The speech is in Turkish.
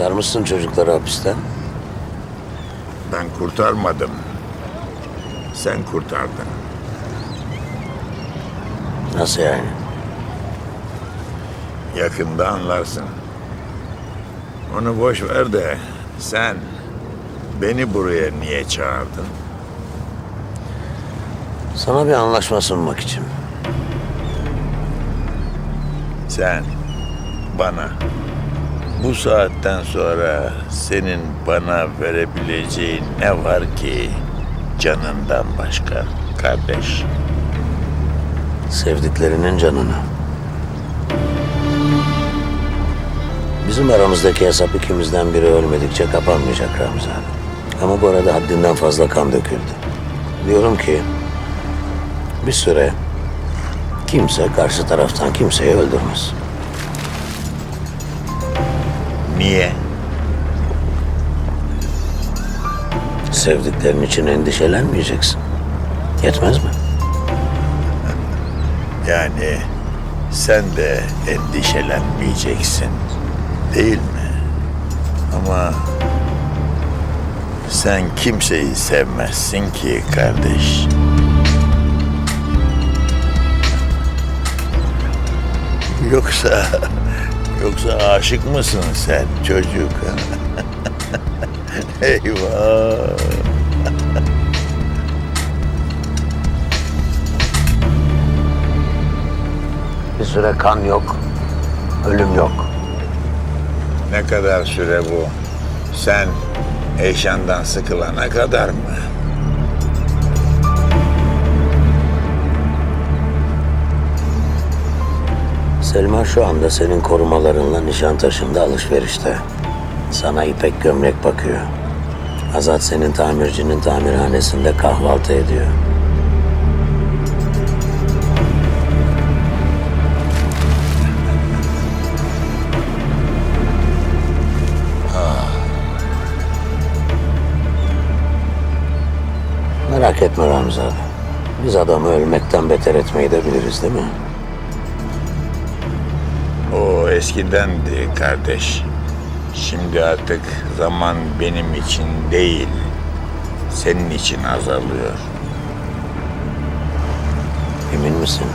Kurtarmışsın çocukları hapisten. Ben kurtarmadım. Sen kurtardın. Nasıl yani? Yakında anlarsın. Onu boş ver de sen beni buraya niye çağırdın? Sana bir anlaşma sunmak için. Sen bana bu saatten sonra senin bana verebileceğin ne var ki canından başka kardeş? Sevdiklerinin canını. Bizim aramızdaki hesap ikimizden biri ölmedikçe kapanmayacak Ramzi abi. Ama bu arada haddinden fazla kan döküldü. Diyorum ki bir süre kimse karşı taraftan kimseyi öldürmez. Niye? Sevdiklerin için endişelenmeyeceksin. Yetmez mi? Yani sen de endişelenmeyeceksin. Değil mi? Ama sen kimseyi sevmezsin ki kardeş. Yoksa yoksa aşık mısın sen çocuk? Eyvah. Bir süre kan yok, ölüm yok. Ne kadar süre bu? Sen Eyşan'dan sıkılana kadar mı? Selma şu anda senin korumalarınla Nişantaşı'nda alışverişte. Sana ipek gömlek bakıyor. Azat senin tamircinin tamirhanesinde kahvaltı ediyor. Merak etme Ramza. Biz adamı ölmekten beter etmeyi de biliriz değil mi? Eskidendi kardeş. Şimdi artık zaman benim için değil, senin için azalıyor. Emin misin?